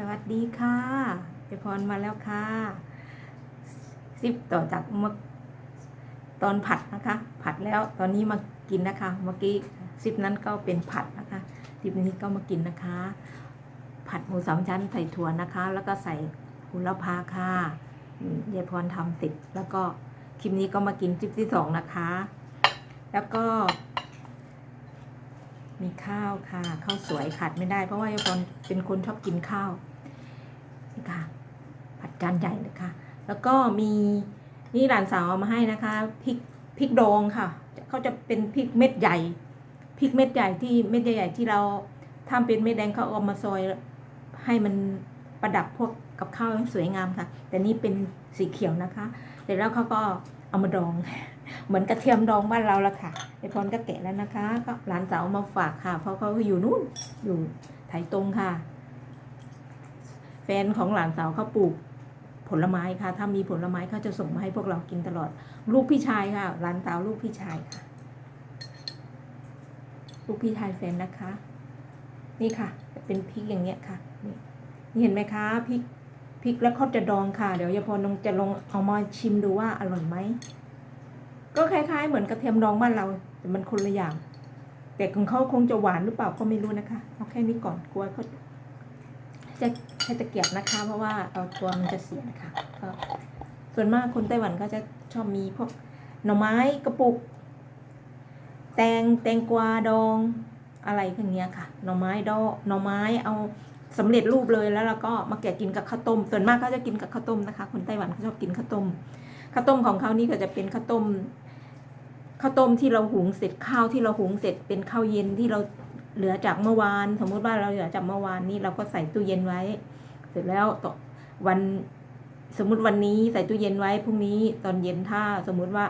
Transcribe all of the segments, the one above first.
สวัสดีค่ะเจพรมาแล้วค่ะซิปต่อจากเมื่อตอนผัดนะคะ ผัดแล้วตอนนี้มากินนะคะ เมื่อกี้ซิปนั้นก็เป็นผัดนะคะซิปนี้ก็มากินนะคะ ผัดหมูสามชั้นใส่ถั่วนะคะ แล้วก็ใส่หุละพาค่ะยายพรทำเสร็จแล้วก็คลิปนี้ก็มากินคลิปที่สองนะคะ แล้วก็ มีข้าวค่ะ ข้าวสวยขาดไม่ได้เพราะว่ายายพรเป็นคนชอบกินข้าว นี่ค่ะ ผัดจานใหญ่เลยค่ะแล้วก็มีนี่หลานสาวเอามาให้นะคะพริกพริกดองค่ะเขาจะเป็นพริกเม็ดใหญ่พริกเม็ดใหญ่ที่เม็ดใหญ่ๆที่เราทำเป็นเม็ดแดงเขาเอามาซอยให้มันประดับพวกกับข้าวสวยงามค่ะ แต่นี่เป็นสีเขียวนะคะเสร็จแล้วเขาก็เอามาดอง เหมือนกระเทียมดองบ้านเราละค่ะไอพรก็แกะแล้วนะคะ ก็หลานสาวมาฝากค่ะ เพราะเขาอยู่นู่นอยู่ไถตรงค่ะ แฟนของหลานสาวเขาปลูกผลไม้ค่ะ ถ้ามีผลไม้เขาจะส่งมาให้พวกเรากินตลอด ลูกพี่ชายค่ะ หลานสาวลูกพี่ชายค่ะ ลูกพี่ชายแฟนนะคะ นี่ค่ะ เป็นพริกอย่างเงี้ยค่ะ นี่นี่เห็นไหมคะพริกพริกแล้วเขาจะดองค่ะ เดี๋ยวยาพรลงจะลองเอามาชิมดูว่าอร่อยไหม ก็คล้าย ๆ เหมือนกระเทียมดองบ้านเรา แต่มันคนละอย่าง แต่ของเขาคงจะหวานหรือเปล่าก็ไม่รู้นะคะ เอาแค่นี้ก่อนกลัวเขาจะ ช้ตะเกียบนะคะ เพราะว่าเอาตัวมันจะเสียนะคะก็ส่วนมากคนไต้หวันก็จะชอบมีพวกหน่อไม้กระปุก แตงแตงกวาดองอะไรอย่างเงี้ยค่ะ หน่อไม้ดอหน่อไม้เอาสำเร็จรูปเลยแล้วเราก็มาแกะกินกับข้าวต้ม ส่วนมากเขาจะกินกับข้าวต้มนะคะ คนไต้หวันเขาชอบกินข้าวต้มข้าวต้มของเขานี่ก็จะเป็นข้าวต้มข้าวต้มที่เราหุงเสร็จข้าวที่เราหุงเสร็จเป็นข้าวเย็นที่เราเหลือจากเมื่อวาน สมมุติว่าเราเหลือจากเมื่อวานนี้เราก็ใส่ตู้เย็นไว้ ร็จแล้วต่อวันสมมุติวันนี้ใส่ตู้เย็นไว้พรุ่งนี้ตอนเย็นถ้าสมมุติว่า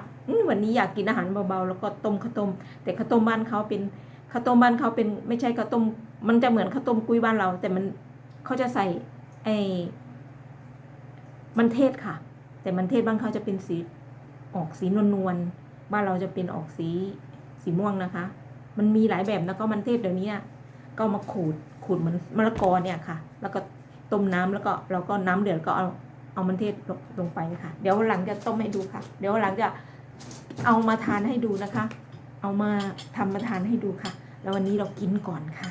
วันนี้อยากกินอาหารเบาๆแล้วก็ต้มข้าวต้ม แต่ข้าวต้มบ้านเขาเป็นข้าวต้มบ้านเขาเป็นไม่ใช่ข้าวต้ม มันจะเหมือนข้าวต้มกุ้ยบ้านเรา แต่มันเขาจะใส่ไอ้มันเทศค่ะ แต่มันเทศบ้านเขาจะเป็นสีออกสีนวลๆบ้านเราจะเป็นออกสีสีม่วงนะคะ มันมีหลายแบบแล้วก็มันเทศเดี๋ยวนี้ก็มาขูดขูดเหมือนมะละกอเนี่ยค่ะ แล้วก็ ต้มน้ำแล้วก็เราก็น้ำเดือดก็เอาเอามันเทศลงลงไปค่ะ เดี๋ยวหลังจะต้มให้ดูค่ะ เดี๋ยวหลังจะเอามาทานให้ดูนะคะ เอามาทำมาทานให้ดูค่ะ แล้ววันนี้เรากินก่อนค่ะ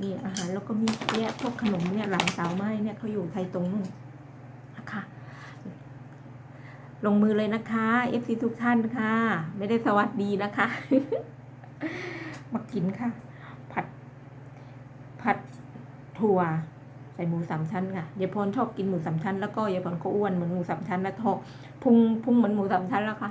นี่อาหารแล้วก็มีเนี่ยพวกขนมเนี่ยหลานสาวไม้เนี่ยเขาอยู่ไทยตรงนู่นนะคะลงมือเลยนะคะ FC ทุกท่านค่ะ ไม่ได้สวัสดีนะคะ มากินค่ะ ผัด ผัดถั่ว ใส่หมูสามชั้นค่ะยายพรชอบกินหมูสามชั้นแล้วก็ยายพรก็อ้วนเหมือนหมูสามชั้นแล้วทองพุงพุงเหมือนหมูสามชั้นแล้วค่ะ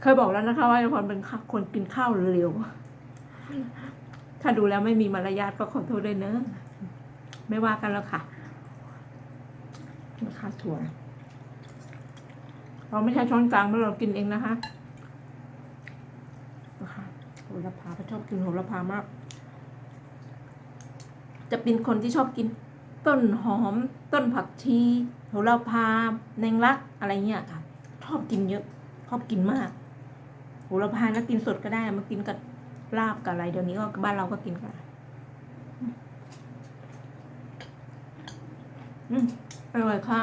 เคยบอกแล้วนะคะ ว่ายายพรเป็นคนกินข้าวเร็วถ้าดูแล้วไม่มีมารยาทก็ขอโทษด้วยเนอะไม่ว่ากันแล้วค่ะข้าถั่วเราไม่ใช่ช้อนกลางเพราะเรากินเองนะคะ ระพาเขาชอบกินโหระพามาก จะเป็นคนที่ชอบกิน ต้นหอม ต้นผักชีโหระพาแนงลักอะไรเงี้ยค่ะ ชอบกินเยอะชอบกินมากโหระพานะกินสดก็ได้มากินกับลาบกับอะไรเดี๋ยวนี้ก็บ้านเราก็กินกันอืมอร่อยค่ะ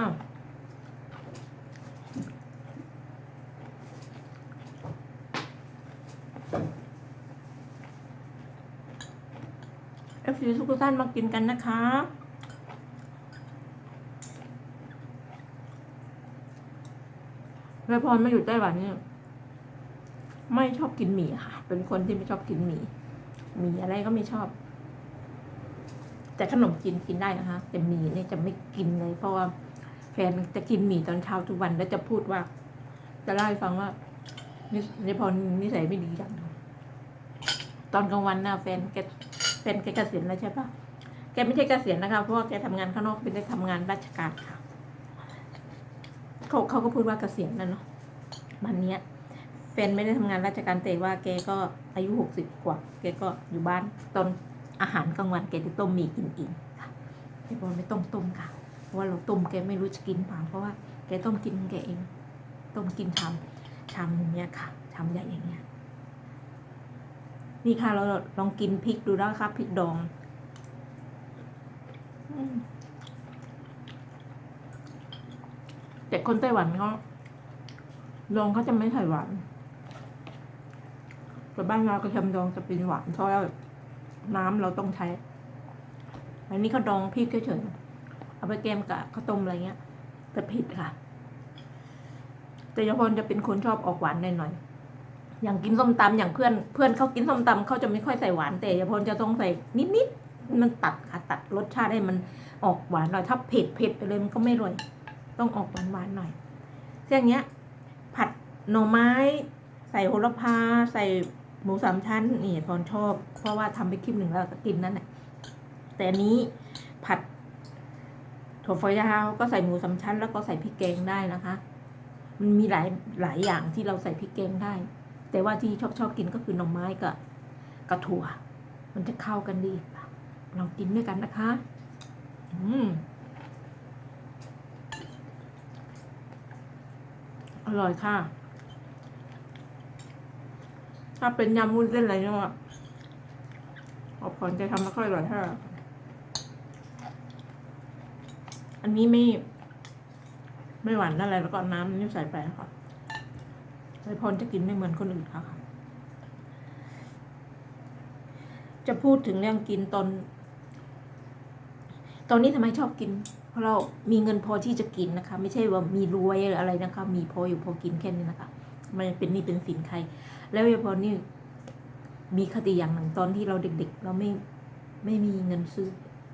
เอฟ ซีทุกท่านมากินกันนะคะแล้วพรมาอยู่ไต้หวันเนี่ยไม่ชอบกินหมี่ค่ะ เป็นคนที่ไม่ชอบกินหมี่หมี่อะไรก็ไม่ชอบ แต่ขนมกินกินได้นะคะ แต่หมี่เนี่ยจะไม่กินเลย เพราะว่าแฟนจะกินหมี่ตอนเช้าทุกวันแล้วจะพูดว่า จะเล่าให้ฟังว่านินิพรนิสัยไม่ดีอย่างตอนกลางวันน่ะแฟนแก เป็นแกเกษียณแล้วใช่ปะแกไม่ใช่เกษียณนะคะเพราะว่าแกทำงานข้างนอกเป็นได้ทำงานราชการค่ะเขาเขาก็พูดว่าเกษียณแล้วเนาะวันเนี้ยแฟนไม่ได้ทำงานราชการแต่ว่าแกก็อายุหกสิบกว่า แกก็อยู่บ้านตอนอาหารกลางวันแกจะต้มหมี่กินเองค่ะแกบอกไม่ต้องต้มค่ะเพราะว่าเราต้มแกไม่รู้จะกินเปล่าเพราะว่าแกต้มกินของแกเอง ต้มกินชามชามอย่างเงี้ยค่ะชามใหญ่อย่างเงี้ย นี่ค่ะเราลองกินพริกดูแล้วครับพริกดองแต่คนไต้หวันเขาดองเขาจะไม่ใส่หวานแต่บ้านเรากระเทียมดองจะเป็นหวานเพราะว่าน้ำเราต้องใช้ อันนี้เขาดองพริกเฉยๆเอาไปแกมกับข้าวต้มอะไรเงี้ยแต่ผิดค่ะ แต่ยพรจะเป็นคนชอบออกหวานหน่อยๆ อย่างกินส้มตำอย่างเพื่อนเพื่อนเขากินส้มตำเขาจะไม่ค่อยใส่หวานแต่ยพรจะต้องใส่นิดๆมันตัดค่ะตัดรสชาติให้มันออกหวานหน่อยถ้าเผ็ดเผ็ดไปเลยมันก็ไม่อร่อย ต้องออกหวานหวานหน่อยเช่นเนี้ย ผัดหน่อไม้ ใส่โหระพาใส่หมูสามชั้นนี่พรชอบ เพราะว่าทำไปคลิปหนึ่งแล้วก็กินนั่นแหละแต่นนี้ผัดถั่วฝักยาวก็ใส่หมูสามชั้น แล้วก็ใส่พริกแกงได้นะคะ มันมีหลายหลายอย่างที่เราใส่พริกแกงได้ แต่ว่าที่ชอบชอบกินก็คือหน่อไม้กับกับถั่ว มันจะเข้ากันดีเรากินด้วยกันนะคะ อืมอร่อยค่ะ ถ้าเป็นยำวุ้นเส้นอะไรเนี่ยเอาผลจะทำไม่ค่อยอร่อยเท่าไหร่อันนี้ไม่ ไม่หวานอะไรแล้วก็น้ำนี่ใส่ไปค่ะ ไอพรจะกินไม่เหมือนคนอื่นค่ะ จะพูดถึงเรื่องกินตอน ตอนนี้ทำไมชอบกิน เพราะเรามีเงินพอที่จะกินนะคะ ไม่ใช่ว่ามีรวยอะไรนะคะ มีพออยู่พอกินแค่นี้นะคะไม่เป็นนี่เป็นสินใคร แล้วยายพรนี่มีคติอย่างหนึ่งตอนที่เราเด็ก ๆ เราไม่ไม่มีเงินซื้อ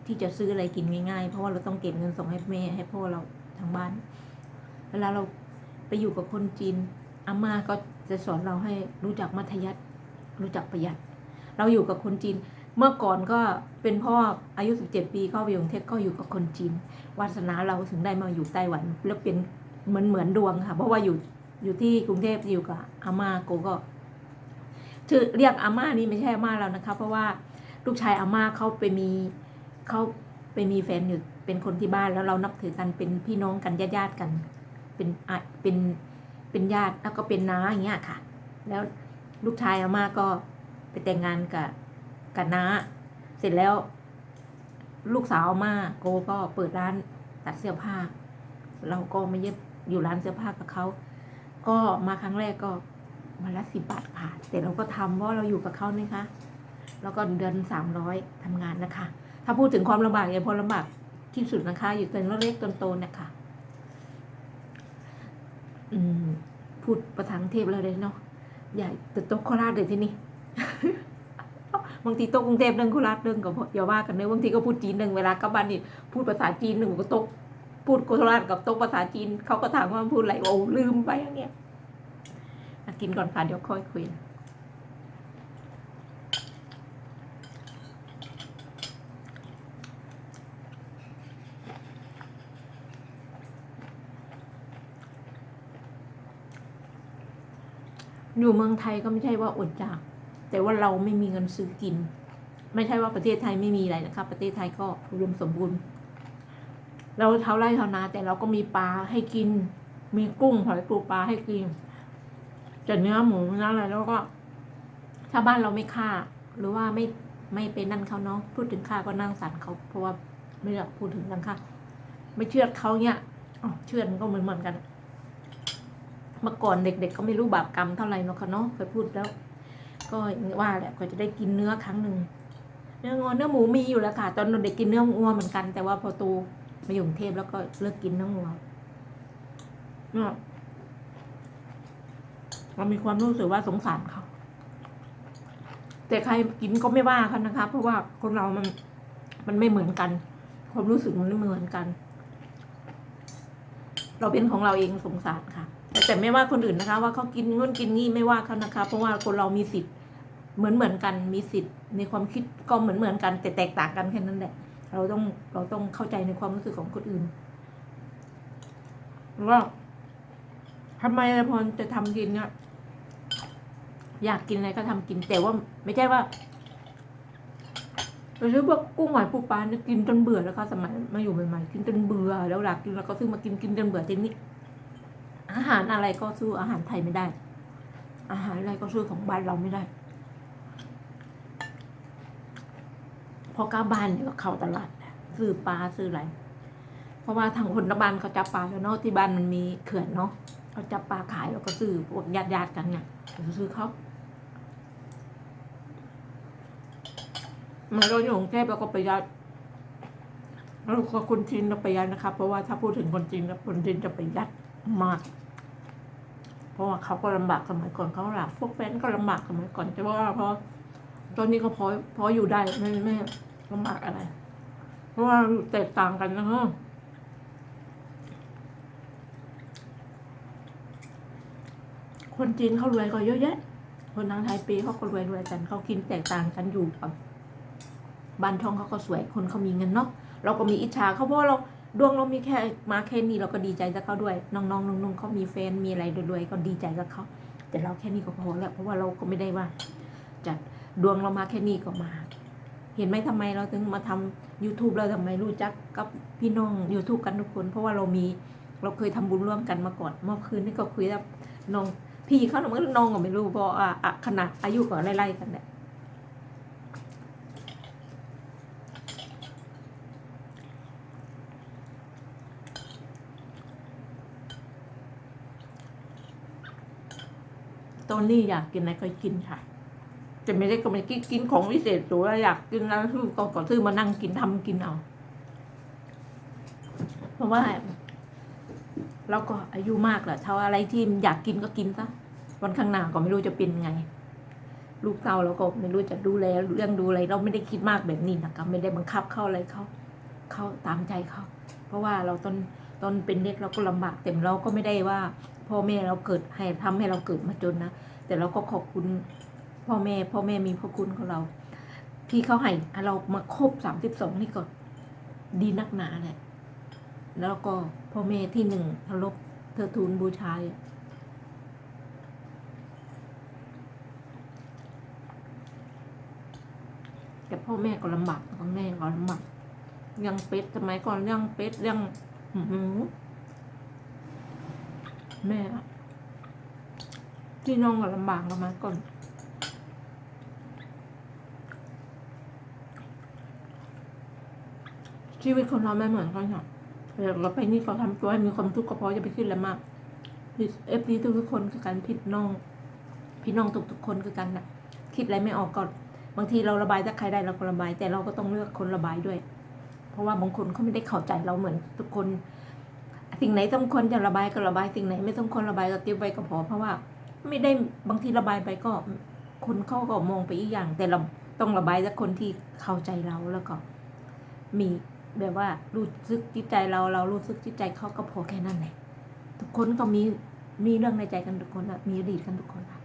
ที่จะซื้ออะไรกินง่ายๆ เพราะว่าเราต้องเก็บเงินส่งให้แม่ให้พ่อเราทางบ้าน เวลาเราไปอยู่กับคนจีน อาม่าก็จะสอนเราให้รู้จักมัธยัติรู้จักประหยัด เราอยู่กับคนจีน เมื่อก่อนก็เป็นพ่ออายุ 17 ปีเข้าไปอยู่กรุงเทพก็อยู่กับคนจีน วาสนาเราถึงได้มาอยู่ไต้หวัน แล้วเป็นเหมือนเหมือนดวงค่ะ เพราะว่าอยู่อยู่ที่กรุงเทพอยู่กับอาม่าโกก็ชื่อเรียกอาม่านี่ไม่ใช่อาม่าเรานะคะ เพราะว่าลูกชายอาม่าเขาไปมีเขาไปมีแฟนอยู่เป็นคนที่บ้านแล้วเรานับถือกันเป็นพี่น้องกันญาติญาติๆกัน เป็นเป็น เป็นญาติแล้วก็เป็นน้าอย่างเงี้ยค่ะ แล้วลูกชายอาม่าก็ไปแต่งงานกับกับน้า เสร็จแล้ว ลูกสาวอาม่าโกก็เปิดร้านตัดเสื้อผ้า เราก็มาเย็บอยู่ร้านเสื้อผ้ากับเขา ก็มาครั้งแรกก็มาละสิบบาทค่ะ แต่เราก็ทำเพราะเราอยู่กับเขานี่คะ แล้วก็เดือนสามร้อยทำงานนะคะ ถ้าพูดถึงความลำบากอย่าพอลำบากที่สุดนะคะ อยู่ตัวเล็กๆตัวโตๆนะคะ อืม พูดภาษาเทพแล้วเลยเนาะใหญ่ตึกโต๊ะโคราชเลยที่นี่บางทีโต๊ะกรุงเทพเรื่องโคราชเรื่องก็อย่าว่ากันเนอะบางทีก็พูดจีนหนึ่งเวลากลับบ้านนี่พูดภาษาจีนหนึ่งก็โต๊ะพูดโคราชกับโต๊ะภาษาจีนเขาก็ถามว่าพูดอะไรโอ้ลืมไปอย่างเงี้ยกินก่อนค่ะเดี๋ยวค่อยคุย อยู่เมืองไทยก็ไม่ใช่ว่าอดอยาก แต่ว่าเราไม่มีเงินซื้อกิน ไม่ใช่ว่าประเทศไทยไม่มีอะไรนะคะ ประเทศไทยก็อุดมสมบูรณ์ เราเท่าไร่เท่านาแต่เราก็มีปลาให้กิน มีกุ้งหอยปูปลาให้กินแต่เนื้อหมูเนื้ออะไรแล้วก็ ถ้าบ้านเราไม่ฆ่า หรือว่าไม่ไม่ไปนั่นเขาเนาะพูดถึงฆ่าก็นั่งสันเขาเพราะว่าไม่อยากพูดถึงนั่งฆ่าไม่เชื่อเขาเนี่ยเชื่อมันก็เหมือนเหมือนกัน เมื่อก่อนเด็กๆก็ไม่รู้บาปกรรมเท่าไหร่เนาะค่ะเนาะเคยพูดแล้ว ก็ว่าแหละก็จะได้กินเนื้อครั้งหนึ่งเนื้องอเนื้อหมูมีอยู่แล้วค่ะ ตอนเด็กกินเนื้องัวเหมือนกัน แต่ว่าพอโตมาอยู่กรุงเทพแล้วก็เลิกกินเนื้องัวเนี่ยเรามีความรู้สึกว่าสงสารเขาแต่ใครกินก็ไม่ว่าเขานะคะ เพราะว่าคนเรามันมันไม่เหมือนกัน ความรู้สึกมันไม่เหมือนกัน เราเป็นของเราเองสงสารค่ะ แต่ไม่ว่าคนอื่นนะคะ ว่าเขากินนู่นกินนี่ไม่ว่าเขานะคะ เพราะว่าคนเรามีสิทธิ์เหมือนเหมือนกันมีสิทธิ์ในความคิดก็เหมือนเหมือนกัน แต่แตกต่างกันแค่นั้นแหละ เราต้องเราต้องเข้าใจในความรู้สึกของคนอื่นว่าทำไมพรจะทำกินเนี่ยอยากกินอะไรก็ทำกินแต่ว่าไม่ใช่ว่าเราซื้อพวกกุ้งหอยปูปลาเนี่ยกินจนเบื่อแล้วค่ะสมัยมาอยู่ใหม่ๆกินจนเบื่อแล้วหลักกินแล้วก็ซื้อมากินกินจนเบื่อทีนี้ อาหารอะไรก็สู้อาหารไทยไม่ได้ อาหารอะไรก็สู้ของบ้านเราไม่ได้ พอกลับบ้านก็เข้าตลาดซื้อปลาซื้ออะไร เพราะว่าทางคนตะบ้านเขาจับปลาแล้วเนาะที่บ้านมันมีเขื่อนเนาะเขาจับปลาขายแล้วก็ซื้อพวกญาติญาติกันเนี่ยซื้อเขามันเราอยู่กรุงเทพเราก็ประหยัดแล้วก็คนจีนเราประหยัดนะครับเพราะว่าถ้าพูดถึงคนจีนล้วคนจีนจะประหยัดมาก เพราะว่าเขาก็ลำบากสมัยก่อนเขาหลับพวกแฟนก็ลำบากสมัยก่อนแต่ว่าพอตอนนี้ก็พอพออยู่ได้ไม่ไม่ลำบากอะไร เพราะว่าแตกต่างกันนะฮะคนจีนเขารวยก็เยอะแยะ คนทางไทยปีเขาก็รวยรวยกันเขากินแตกต่างกันอยู่กับบ้านช่องเขาก็สวยคนเขามีเงินเนาะเราก็มีอิจฉาเขาเพราะเรา ดวงเรามีแค่มาแค่นี้เราก็ดีใจกับเขาด้วย น้องๆนุ่งๆเขามีแฟนมีอะไรรวยๆก็ดีใจกับเขาแต่เราแค่นี้ก็พอแล้วเพราะว่าเราก็ไม่ได้ว่าจะดดวงเรามาแค่นี้ก็มา เห็นไหมทำไมเราถึงมาทำ YouTube เราทำไมรู้จักกับพี่น้อง YouTube กันทุกคน เพราะว่าเรามีเราเคยทำบุญร่วมกันมาก่อนเมื่อคืนนี่ก็คุยกับน้องพี่เขาหรือน้องก็ไม่รู้เพราอะขนาดอายุก็ไล่ๆกันแหละ นนี้อยากกินอะไรก็กินค่ะจะไม่ได้ก็ไม่กินกินของวิเศษหรือว่าอยากกินแล้วคือก็ก็ซื้อมานั่งกินทำกินเอา เพราะว่าเราก็อายุมากแล้วถ้าอะไรที่อยากกินก็กินซะวันข้างหน้าก็ไม่รู้จะเป็นไง ลูกเต้าเราก็ไม่รู้จะดูแลเรื่องดูอะไร เราไม่ได้คิดมากแบบนี้นะคะไม่ได้บังคับเข้าอะไรเขาเขาตามใจเขาเพราะว่าเราตอนตอนเป็นเด็กเราก็ลำบากเต็มเราก็ไม่ได้ว่า พ่อแม่เราเกิดให้ทำให้เราเกิดมาจนนะแต่เราก็ขอบคุณพ่อแม่ พ่อแม่มีพระคุณของเรา ที่เขาให้เรามาครบสามสิบสองนี่ก็ดีนักหนาแหละแล้วก็พ่อแม่ที่หนึ่งเคารพเธอทูลบูชาแต่พ่อแม่ก็ลำบากพ่อแม่ก็ลำบากยังเป็ดสมัยก่อนยังเป็ดยังหือ แม่อะที่น้องก็ลำบากประมาก่อนชีวิตคนเราไม่เหมือนกันค่ะเราไปนี่เขาทำตัวให้มีความทุกข์ก็เพราะจะไปคิดอะไรมากเอฟซีทุกคนคือการพิดน้อง พี่น้องทุกๆคนคือกันนะคิดอะไรไม่ออกก่อนบางทีเราระบายถ้าใครได้เราก็ระบาย แต่เราก็ต้องเลือกคนระบายด้วย เพราะว่าบางคนเขาไม่ได้เข้าใจเราเหมือนทุกคน สิ่งไหนสมควรจะระบายก็ระบายสิ่งไหน ไม่สมควรระบายก็เก็บไว้ก็พอเพราะว่า ไม่ได้บางทีระบายไปก็ คนเขาก็มองไปอีกอย่าง แต่เราต้องระบายจากคนที่เข้าใจเราแล้วก็ มีแบบว่ารู้สึกจิตใจเราเรารู้สึกจิตใจเขาก็พอแค่นั้นแหละทุกคนก็มีมีเรื่องในใจกันทุกคนอะมีอดีตกันทุกคนอะ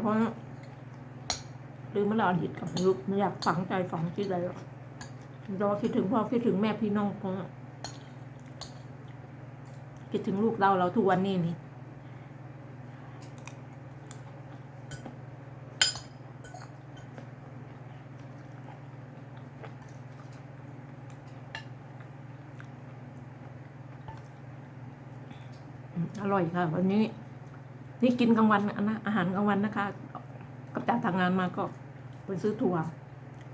เพราะ ลืมเมื่อเราอดีตกับลูกไม่อยากฝังใจฝังจิตใจหรอกรอคิดถึงพ่อคิดถึงแม่พี่น้องของคิดถึงลูกเราเราทุกวันนี้นี่อืมอร่อยค่ะวันนี้ นี่กินกลางวันนะอาหารกลางวันนะคะ กับจากทางงานมาก็ไปซื้อถั่ว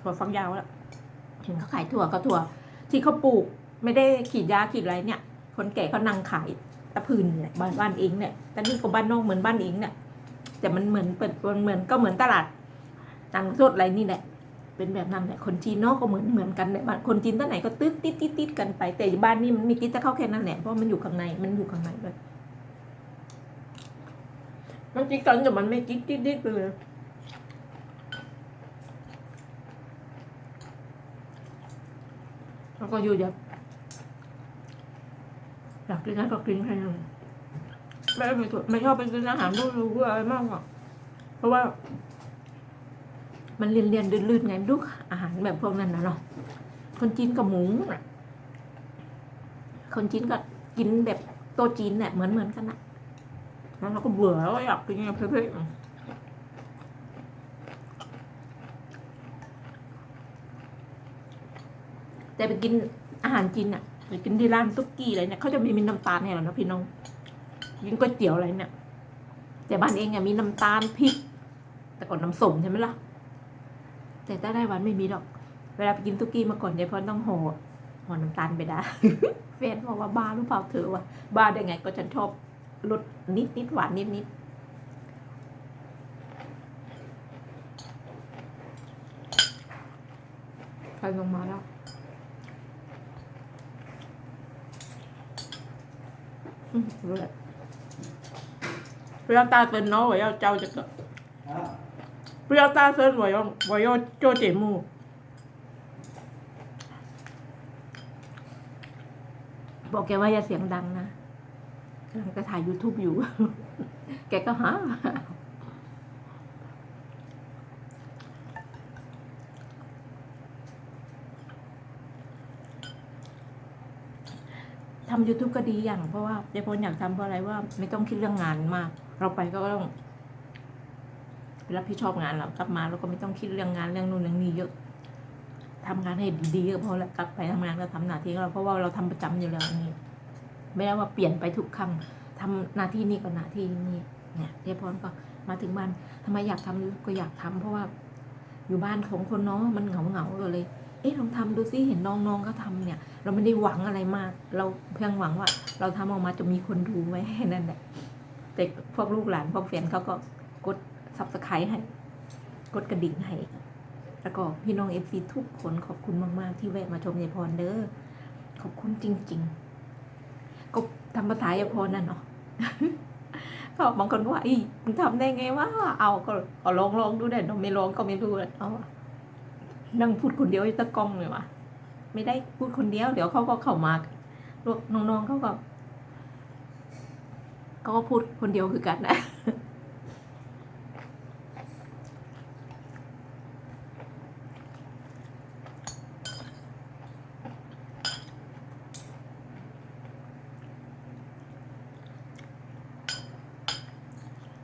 ถั่วฟักยาวแล้วเห็นเขาขายถั่วก็ถั่ว ที่เขาปลูกไม่ได้ขีดยาขีดอะไรเนี่ย คนแก่เขานั่งขายตะพื้นเนี่ยบ้านบ้านเองเนี่ยแต่นี่ก็บ้านนอกเหมือนบ้านเองเนี่ยแต่มันเหมือนเปิดมันเหมือนก็เหมือนตลาดต่างโซดอะไรนี่แหละ เป็นแบบนั้นแหละคนจีนเนอกก็เหมือนเหมือนกันแหละบ้านคนจีนที่ไหนก็ตึ๊ดติดติดติดกันไป แต่บ้านนี้มันมีติดจะเข้าแค่นั้นแหละเพราะมันอยู่ข้างในมันอยู่ข้างในด้วยมันติดกันแต่มันไม่ติดติดติดไปเลย แล้วก็อยู่แบบอยากกินอะไรก็กินแค่นั้นไม่ไม่ไม่ชอบไปกินอาหารรูรู้ๆอะไรมากหรอกเพราะว่า มันเรียนเรียนๆลื่นๆไงลูกอาหารแบบพวกนั้นนะเนาะคนจีนกับหมูคนจีนก็กินแบบโตะจีนเนี่ยเหมือนเหมือนกันนะแล้วเราก็เบื่อแล้วอยากกินอะไรเพ่ๆ แต่ไปกินอาหารจีนอะไปกินที่ร้านตุ๊กกี้อะไรเนี่ยเขาจะมีมีน้ำตาลเนี่ยแหละนะพี่น้องกินก๋วยเตี๋ยวอะไรเนี่ยแต่บ้านเองอะมีน้ำตาลพริก แต่ก่อนน้ำส้มใช่ไหมล่ะ แต่ใต้ไต้หวันไม่มีหรอก เวลาไปกินตุกี้มาก่อนยายพรต้องห่อห่อน้ำตาลไปได้แฟนบอกว่าบ้าหรือเปล่าเธอวะบ้าได้ไงก็ฉันชอบรสนิดนิดหวานนิดนิดใครลงมาแล้ว อืมรู้แล้ว 不要大声哦，我要教这个。啊，不要大声，我要我要做节目。บอกแกว่าอย่าเสียงดังนะกำลังจะถ่าย YouTube อยู่ แกก็หา ทำ YouTube ก็ดีอย่าง เพราะว่ายายพลอยากทำเพราะอะไรว่าไม่ต้องคิดเรื่องงานมาก เราไปก็ต้องรับผิดชอบงานเรากลับมาเราก็ไม่ต้องคิดเรื่องงานเรื่องนู่นเรื่องนี้เยอะทำงานให้ดีๆก็พอแล้วกลับไปทำงานก็ทำหน้าที่ของเราเพราะว่าเราทำประจำอยู่แล้วนี่ไม่ได้ว่าเปลี่ยนไปทุกครั้งทำหน้าที่นี้ก็หน้าที่นี้เนี่ยเทพรก็มาถึงบ้านทำไมอยากทำก็อยากทำเพราะว่าอยู่บ้านของคนเน้องมันเหงาเหงาๆก็เลย อ๊ะลองทำดูซิเห็นน้องๆก็ทำเนี่ย เราไม่ได้หวังอะไรมาก เราเพียงหวังว่า เราทำออกมาจะมีคนดูไหมแค่นั้นแหละแต่พวกลูกหลานพวกแฟนเขาก็กดซับสไครต์ให้ กดกระดิ่งให้แล้วก็พี่น้องเอฟซีทุกคนขอบคุณมากๆ ที่แวะมาชมยายพรเด้อขอบคุณจริง ๆ ก็ทำภาษายายพรนั่นเนาะก็บางคนก็ว่าอีมึงทำได้ไงวะเอาก็ลองลองดูได้เนอะไม่ลองก็ไม่รู้เอา นั่งพูดคนเดียวอยู่ตะกล้องเลยวะไม่ได้พูดคนเดียวเดี๋ยวเขาก็เข้ามาพวกน้องๆเขาก็เขาก็พูดคนเดียวคือกันนะ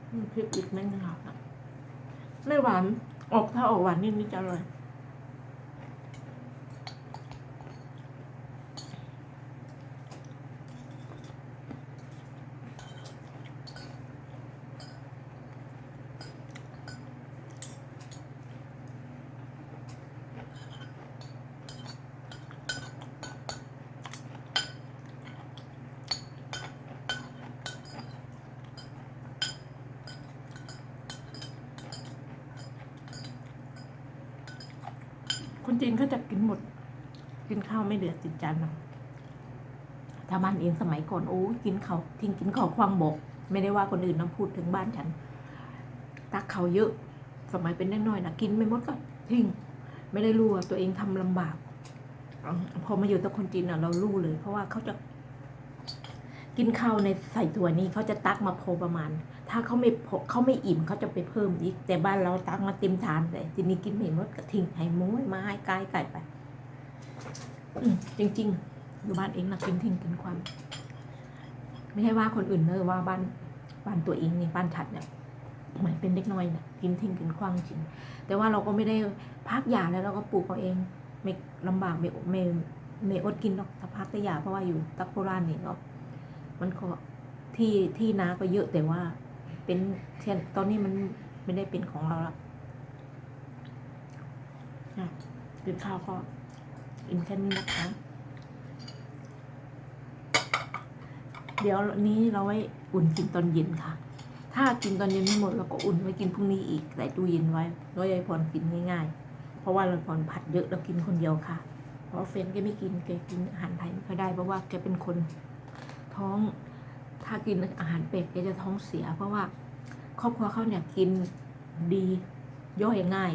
อืมพริกอีกไม่หนักอะไม่หวาน ออกถ้าออกหวานนิดนิดจะอร่อย คนจีนเขาจะกินหมด กินข้าวไม่เหลือติดจานหรอกถ้าบ้านเองสมัยก่อนโอ้กินเขาวทิ้งกินข้าควางบก ไม่ได้ว่าคนอื่นนะพูดถึงบ้านฉัน ตักเขาวเยอะ สมัยเป็นน้อยๆนะกินไม่หมดก็ทิ้งไม่ได้รู้ว่าตัวเองทำลำบากพอมาอยู่กับคนจีนอะเรารู้เลย เพราะว่าเขาจะ กินข้าวในใส่ถั่วนี้เขาจะตักมาพอประมาณ ถ้าเขาไม่พอเขาไม่อิ่มเขาจะไปเพิ่มอีก แต่บ้านเราตักมาเต็มทานเลยทีนี้กินไม่หมดก็ทิ้งให้หมูให้ไม้ให้ไก่ไก่ไปจริง ๆ อยู่บ้านเองนะกินทิ้งกินความ ไม่ใช่ว่าคนอื่นเนอะว่าบ้านบ้านตัวเองเนี่ยบ้านฉัดเนี่ยเหมือนเป็นเด็กน้อยเนี่ยกินทิ้งกินควางจริง แต่ว่าเราก็ไม่ได้พักยาแล้วเราก็ปลูกเอาเอง ไม่ลำบากไม่ไม่ไม่อดกินหรอกถ้าพักแต่ยาเพราะว่าอยู่ตักโบราณนี่เนาะมันก็ที่ที่นาก็เยอะแต่ว่า เป็นเทียนตอนนี้มันไม่ได้เป็นของเราละอะกินข้าวก็กินแค่นี้นะคะ เดี๋ยวนี้เราไว้อุ่นกินตอนเย็นค่ะ ถ้ากินตอนเย็นไม่หมดเราก็อุ่นไว้กินพรุ่งนี้อีกใส่ตู้เย็นไว้แล้วยายพรกินง่ายๆ เพราะว่าเราพรผัดเยอะเรากินคนเดียวค่ะ เพราะเฟนแกไม่กินแกกินอาหารไทยไม่ค่อยได้เพราะว่าแกเป็นคนท้อง ถ้ากินอาหารเป็ดแกจะท้องเสีย เพราะว่าครอบครัวเขาเนี่ยกินดีย่อยง่าย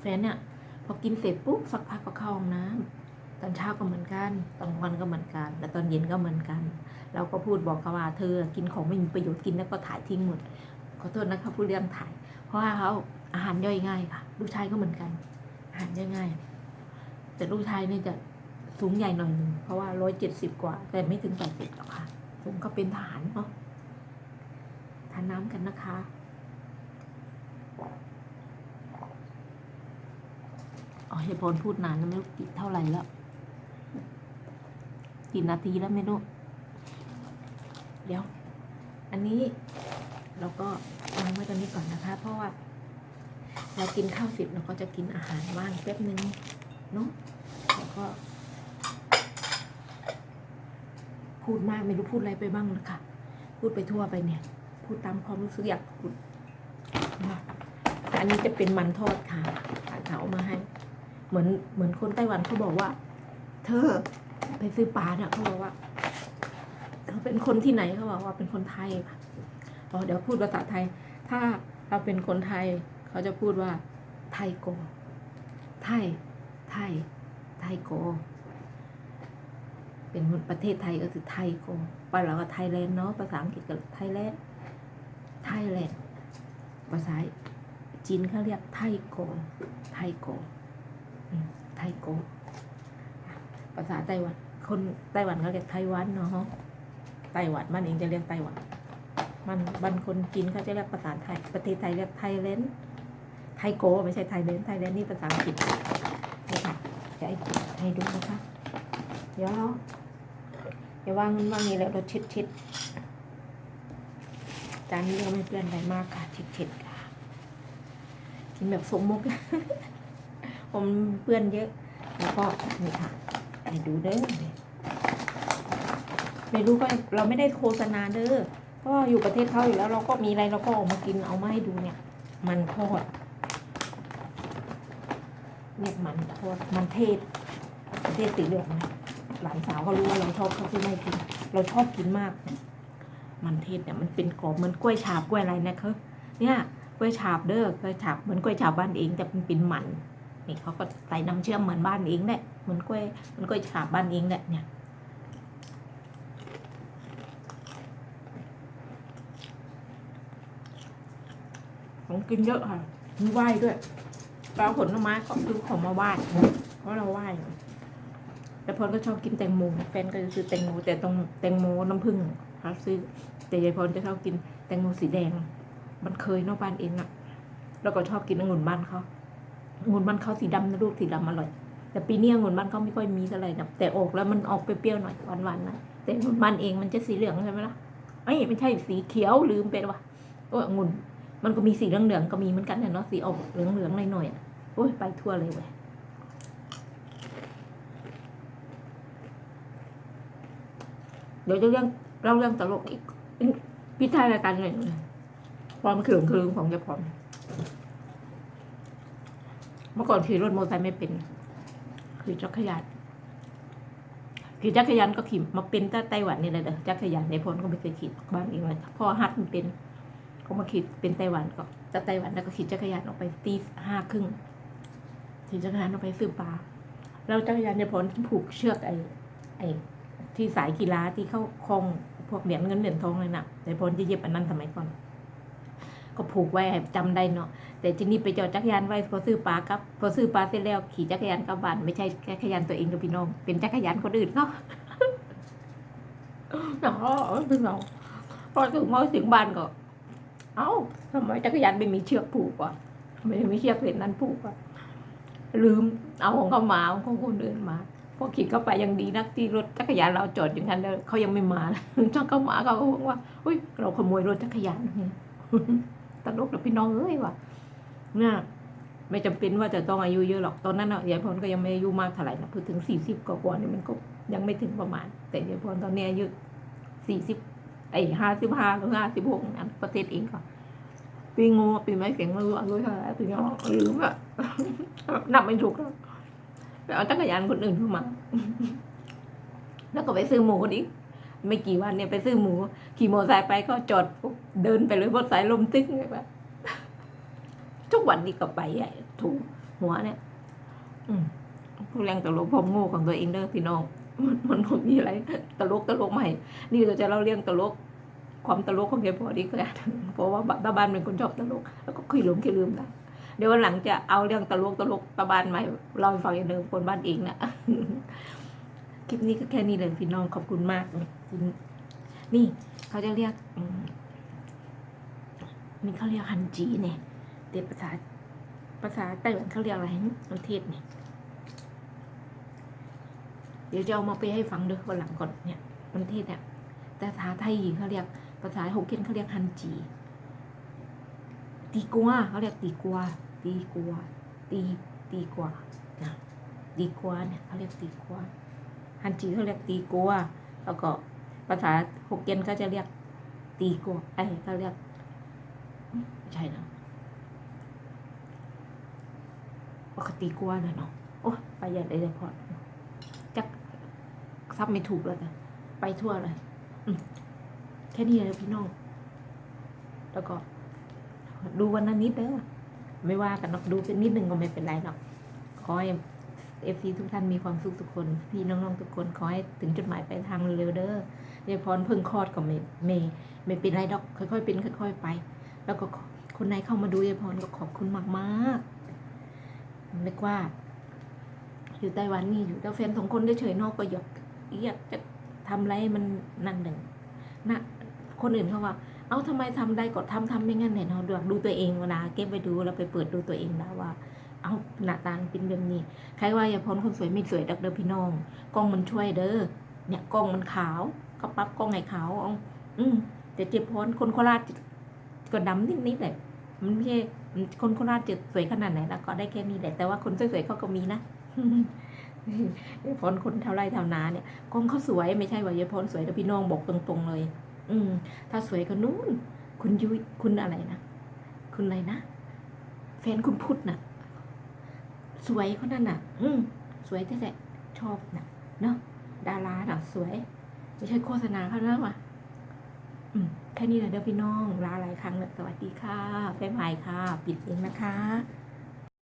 แฟนเนี่ยพอกินเสร็จปุ๊บสักพักก็เข้าห้องน้ำตอนเช้าก็เหมือนกันตอนวันก็เหมือนกัน และตอนเย็นก็เหมือนกัน เราก็พูดบอกเขาว่าเธอกินของไม่มีประโยชน์กินแล้วก็ถ่ายทิ้งหมด ขอโทษนะคะพูดเรื่องถ่าย เพราะว่าเขาอาหารย่อยง่ายค่ะ ลูกชายก็เหมือนกัน อาหารย่อยง่าย แต่ลูกชายเนี่ยจะสูงใหญ่หน่อยนึงเพราะว่าร้อยเจ็ดสิบกว่า แต่ไม่ถึงแปดสิบหรอกค่ะ ผมก็เป็นทหารเนาะทานน้ำกันนะคะ อ๋อเฮยพรพูดนานแล้วไม่รู้กี่เท่าไหร่แล้ว กี่นาทีแล้วไม่รู้ เดี๋ยว อันนี้เราก็วางไว้ตรงนี้ก่อนนะคะ เพราะว่า เรากินข้าวเสร็จเราก็จะกินอาหารว่างแป๊บนึงเนาะแล้วก็ พูดมากไม่รู้พูดอะไรไปบ้างนะคะพูดไปทั่วไปเนี่ย พูดตามความรู้สึกอยากพูดอันนี้จะเป็นมันทอดค่ะผ่าเขาเอามาให้ เหมือนเหมือนคนไต้หวันเขาบอกว่า เธอไปซื้อปลาเนี่ยเขาบอกว่าเขาเป็นคนที่ไหนเขาบอกว่าเป็นคนไทยค่ะอ๋อเดี๋ยวพูดภาษาไทย ถ้าเราเป็นคนไทย เขาจะพูดว่า ไทยโก ไทย ไทย ไทยโก เป็นคนประเทศไทยก็คือไทยโกบ้านเราก็ไทยแลนด์เนาะภาษาอังกฤษก็ไทยแลนด์ไทยแลนด์ภาษาจีนเขาเรียกไทยโกไทยโกไทยโกภาษาไต้หวันคนไต้หวันเขาเรียกไต้หวันเนาะไต้หวันมันเองจะเรียกไต้หวันมันบางคนจีนเขาจะเรียกภาษาไทยประเทศไทยเรียกไทยแลนด์ไทยโกไม่ใช่ไทยแลนด์ไทยแลนด์นี่ภาษาอังกฤษนี่ค่ะจะให้ให้ดูนะคะเดี๋ยวเรา เดี๋ยววางว่างนี้แล้วเราช็ดช็ดจานนี้ก็ไม่เปื้อนอะไรมากค่ะช็ดช็ดค่ะ กินแบบสมมุกผมเปื้อนเยอะ แล้วก็นี่ค่ะให้ดูเด้อไม่รู้ก็เราไม่ได้โฆษณาเด้อเพราะว่าอยู่ประเทศเขาอยู่แล้ว เราก็มีอะไรเราก็ออกมากินเอามาให้ดูเนี่ย มันทอดเรียมันทอดมันเทศประเทศสีเหลืองนะ หลานสาวก็รู้ว่าเราชอบเขาที่ไม่กิน เราชอบกินมาก มันเทศเนี่ยมันเป็นกรอบเหมือนกล้วยฉาบกล้วยอะไรนะครับเนี่ยกล้วยฉาบเด้อกล้วยฉาบเหมือนกล้วยฉาบบ้านเองแต่มันเป็นมันนี่เขาก็ใส่น้ำเชื่อมเหมือนบ้านเองแหละเหมือนกล้วยเหมือนกล้วยฉาบบ้านเองแหละเนี่ยของกินเยอะค่ะมีไหว้ด้วยปลาผลไม้ก็คือของมาไหว้เพราะเราไหว้ แต่พรก็ชอบกินแตงโมแฟนก็จะซื้อแตงโมแต่ตรงแตงโมน้ำผึ้งเขาซื้อแต่ยายพรจะชอบกินแตงโมสีแดง มันเคยนอกบ้านเองอะแล้วก็ชอบกินองุ่นบ้านเขาองุ่นบ้านเขาสีดำนะลูกสีดำอร่อย แต่ปีนี้องุ่นบ้านเขาไม่ค่อยมีเท่าไรนะแต่ออกแล้วมันออกเปรี้ยวๆหน่อยหวานๆนะแต่องุ่นบ้านเองมันจะสีเหลืองใช่ไหมล่ะไอ้ไม่ใช่สีเขียวลืมไปว่ะโอ้องุ่นมันก็มีสีเหลืองๆก็มีเหมือนกันเนาะสีออกเหลืองๆหน่อยๆอะโอ้ยไปทั่วเลยเว้ย เดี๋ยวจะเรื่องเล่าเรื่องตลกอีกพี่ทายรายการหน่อยความเขื่องคืนของเจ้าพรเมื่อก่อนขี่รถมอเตอร์ไซค์ไม่เป็นขี่จักรยานขี่จักรยานก็ขี่มาเป็นแต่ไต้หวันนี่แหละเด้อจักรยานในพลก็ไม่เคยขี่บ้านเองเลยพ่อฮัดมันเป็นเขามาขี่เป็นไต้หวันก็จากไต้หวันแล้วก็ขี่จักรยานออกไปตีห้าครึ่งขี่จักรยานออกไปซื้อปลาแล้วจักรยานในพลผูกเชือกไอ้ไอ้ ที่สายกีฬาที่เข้าคลองพวกเหรียญเงินเหรียญทองเลยน่ะในพลจะเย็บอันนั้นสมัยก่อน ก็ผูกไว้ให้จำได้เนาะแต่ทีนี้ไปจอดจักรยานไว้พอซื้อปลาครับพอซื้อปลาเสร็จแล้วขี่จักรยานกลับบ้านไม่ใช่จักรยานตัวเองกับพี่น้อง เป็นจักรยานคนอื่นเขาอ๋อพี่น้องพอถึงมาถึงบ้านก็ เอ้าทำไมจักรยานไม่มีเชือกผูกวะไม่มีเชือกเส้นนั้นผูกวะลืมเอาของเขามาเอาของคนอื่นมา พอขี่เข้าไปยังดีนักที่รถจักรยานเราจอดอย่างนั้นแล้วเขายังไม่มาจ้างเขามาเขาก็บอกว่าอุ้ยเราขโมยรถจักรยานตลกแล้วพี่น้องเอ้ยว่ะเนี่ยไม่จำเป็นว่าจะต้องอายุเยอะหรอกตอนนั้นเนาะยายพรก็ยังไม่อายุมากเท่าไหร่นะเพิ่งถึงสี่สิบกว่าเนี่ยมันก็ยังไม่ถึงประมาณ แต่ยายพรตอนนี้อายุสี่สิบไอ้ห้าสิบห้าหรือห้าสิบหกนั้นประเทศเองก็ปีงูปีไม้เสียงไม่รู้อายุเท่าไหร่ปีน้องลืมอะนับไม่ถูกแล้ว ไปเอาจักรยานคนอื่นเข้ามา แล้วก็ไปซื้อหมูอีกไม่กี่วันเนี่ยไปซื้อหมู ขี่มอเตอร์ไซค์ไปก็จอดปุ๊บเดินไปเลยมอเตอร์ไซค์ลมตึ้งเลยแบบทุกวันนี้ก็ไปใหญ่ถูกหัวเนี่ย อืมผู้แรงตลกพอมโง่ของตัวเองเด้อพี่น้องมันมันคงมีอะไร ตลกตลกใหม่ นี่เราจะเล่าเรื่องตลก ความตลกของแกพอดีก็ได้เพราะว่าตาบ้านเป็นคนชอบตลก แล้วก็คุยหลงคุยลืมได้ เดี๋ยววันหลังจะเอาเรื่องตลกตลกตาบ้านใหม่เราให้ฟังอย่างเดิมคนบ้านเองนะคลิปนี้ก็แค่นี้เลยพี่น้องขอบคุณมากนี่เขาจะเรียกมนี่เขาเรียกฮันจีเนี่ยเด็ภาษาภาษาไต้หวันเขาเรียกอะไรประเทศเนี่ยเดี๋ยวจะเอามาไปให้ฟังด้วยวันหลังก่อนเนี่ยมันเทศเนี่ยแต่ภาษาไทยเขาเรียกภาษาฮกเกี้ยนเขาเรียกฮันจี ตีกัวเขาเรียกตีกัวตีกัวตีตีกัวนะตีกัวเนี่ยเขาเรียกตีกัวฮันจีเขาเรียกตีกัวแล้วก็ภาษาฮกเกี้ยนก็จะเรียกตีกัวไอ้เขาเรียกไม่ใช่นะปกติกัวนะเนาะโอ้ไปใหญ่เลยเลยพอจักซับไม่ถูกเลยนะไปทั่วเลยแค่นี้เลยพี่น้องแล้วก็ ดูวันละนิดเด้อไม่ว่ากันหรอกดูเป็นนิดหนึ่งก็ไม่เป็นไรหรอกขอให้เอฟซีทุกท่านมีความสุขทุกคน พี่น้องๆทุกคนขอให้ถึงจุดหมายปลายทางเร็วเด้อยายพรเพิ่งคลอดก็ไม่ไม่ไม่เป็นไรดอก ค่อยๆเป็นค่อย ๆ ไป แล้วก็คนไหนเข้ามาดูยายพรก็ขอบคุณมากๆนึกว่า อยู่ไต้หวันนี่อยู่แต่แฟนสองคนเฉยๆนอกก็อยากอยากจะทำอะไรมันนั่นหนึ่งนะคนอื่นเขาว่า เอาทำไมทำได้ก็ทำทำไม่งั้นเนี่ยเนาดูดูตัวเองเวลาเก็บไปดูแล้วไปเปิดดูตัวเองนะว่า เอาหน้าตาเป็นแบบนี้ ใครว่าอย่าพ้นคนสวยไม่สวยดักเด้อพี่น้องกล้องมันช่วยเด้อเนี่ยกล้องมันขาวก็ปรับกล้องให้ขาวเอาอืมแต่เจ็บพ้นคนโคราชก็ดำนิดๆแหละมันไม่ใช่คนโคราชจะสวยขนาดไหนแล้วก็ได้แค่นี้แหละแต่ว่าคนสวยๆเขาก็มีนะยายพรคนเท่าไรเท่านาเนี่ยกล้องเขาสวยไม่ใช่ว่ายายพรสวยแต่พี่น้องบอกตรงๆเลย อืม ถ้าสวยก็นู่น คุณยุ้ยคุณอะไรนะ คุณอะไรนะ แฟนคุณพุทธน่ะ สวยคนนั้นน่ะ อืม สวยแท้ๆชอบน่ะ เนาะ ดาราน่ะสวย ไม่ใช่โฆษณาเขาแล้วว่ะอืม แค่นี้แหละเด้อพี่น้อง ลาหลายครั้งแล้วสวัสดีค่ะบ๊ายบายค่ะ ปิดเองนะคะ